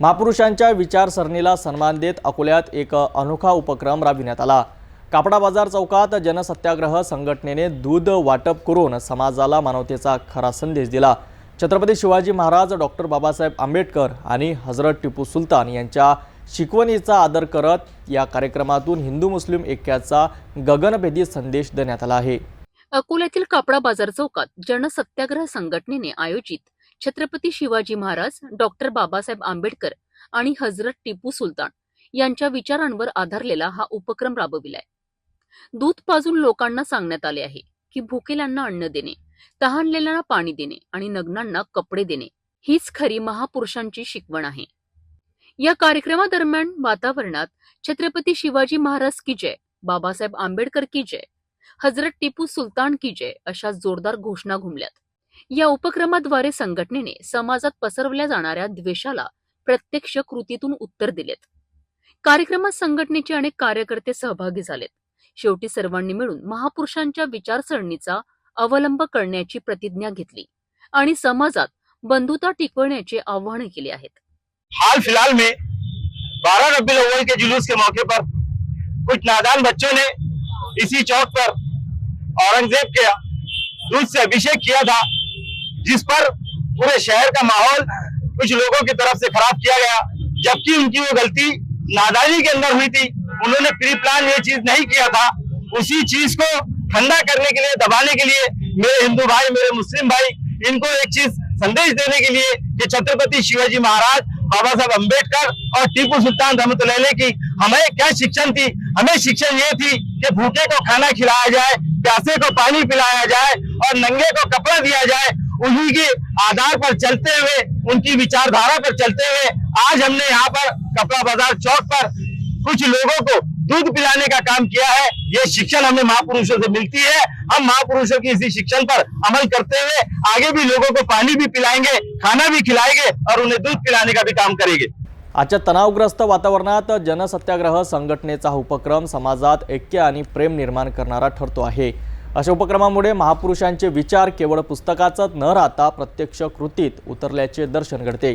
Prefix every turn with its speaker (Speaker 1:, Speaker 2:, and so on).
Speaker 1: महापुरुषांच्या विचारसरणीला सन्मान देत अकोल्यात एक अनोखा उपक्रम राबविण्यात आला. कापडा बाजार चौकात जनसत्याग्रह संघटनेने दूध वाटप करून समाजाला मानवतेचा खरा संदेश दिला. छत्रपती शिवाजी महाराज डॉक्टर बाबासाहेब आंबेडकर आणि हजरत टिपू सुलतान यांच्या शिकवणीचा आदर करत या कार्यक्रमातून हिंदू मुस्लिम ऐक्याचा गगनभेदी संदेश देण्यात आला आहे.
Speaker 2: अकोल्यातील कापडा बाजार चौकात जनसत्याग्रह संघटनेने आयोजित छत्रपती शिवाजी महाराज डॉक्टर बाबासाहेब आंबेडकर आणि हजरत टिपू सुलतान यांच्या विचारांवर आधारलेला हा उपक्रम राबविलाय. दूध पाजून लोकांना सांगण्यात आले आहे की भुकेल्यांना अन्न देणे तहानलेल्यांना पाणी देणे आणि नग्नांना कपडे देणे हीच खरी महापुरुषांची शिकवण आहे. या कार्यक्रमादरम्यान वातावरणात छत्रपती शिवाजी महाराज की जय बाबासाहेब आंबेडकर की जय हजरत टिपू सुलतान की जय अशा जोरदार घोषणा घुमल्यात. या उपक्रमाद्वारे संघटनेने समाजात पसरवल्या जाणाऱ्या द्वेषाला प्रत्यक्ष कृतीतून उत्तर दिलेत. कार्यक्रमात संघटनेचे अनेक कार्यकर्ते सहभागी झालेत. शेवटी सर्वांनी मिळून महापुरुषांच्या विचारसरणीचा अवलंब करण्याची प्रतिज्ञा घेतली आणि समाजात बंधुता टिकवण्याचे आवाहन केले आहेत.
Speaker 3: हाल फिलहाल में 12 रबी अव्वल के जुलूस के मौके पर कुछ नादान बच्चों ने इसी चौक पर औरंगजेब के दूध से अभिषेक किया था। जिस पर पूरे शहर का माहौल कुछ लोगों की तरफ़ से खराब किया गया, जबकि उनकी वो गलती नादानी के अंदर हुई थी। उन्होंने प्री प्लान ये चीज़ नहीं किया था। उसी चीज़ को ठंडा करने के लिए, दबाने के लिए, मेरे हिंदू भाई, मेरे मुस्लिम भाई, इनको एक चीज़ संदेश देने के लिए कि छत्रपति शिवाजी महाराज, बाबा साहब अंबेडकर और टीपू सुल्तान रहमतुल्लाह की हमें क्या शिक्षण थी? हमें शिक्षण ये थी कि भूखे को खाना खिलाया जाए, प्यासे को पानी पिलाया जाए और नंगे को कपड़ा दिया जाए उन्हीं के आधार पर चलते हुए उनकी विचारधारा पर चलते हुए आज हमने यहाँ पर कपड़ा बाजार चौक पर कुछ लोगों को दूध पिलाने का काम किया है। ये शिक्षण हमें महापुरुषों से मिलती है। हम महापुरुषों की इसी शिक्षण पर अमल करते हुए आगे भी लोगों को पानी भी पिलाएंगे खाना भी खिलाएंगे और उन्हें दूध पिलाने का भी काम करेंगे।
Speaker 1: आजच्या तणावग्रस्त वातावरणात जनसत्याग्रह संघटनेचा उपक्रम समाजात ऐक्य आणि प्रेम निर्माण करणारा ठरतो आहे. अशा उपक्रमामुळे महापुरुषांचे विचार केवळ पुस्तकाचाच न राहता प्रत्यक्ष कृतीत उतरल्याचे दर्शन घडते.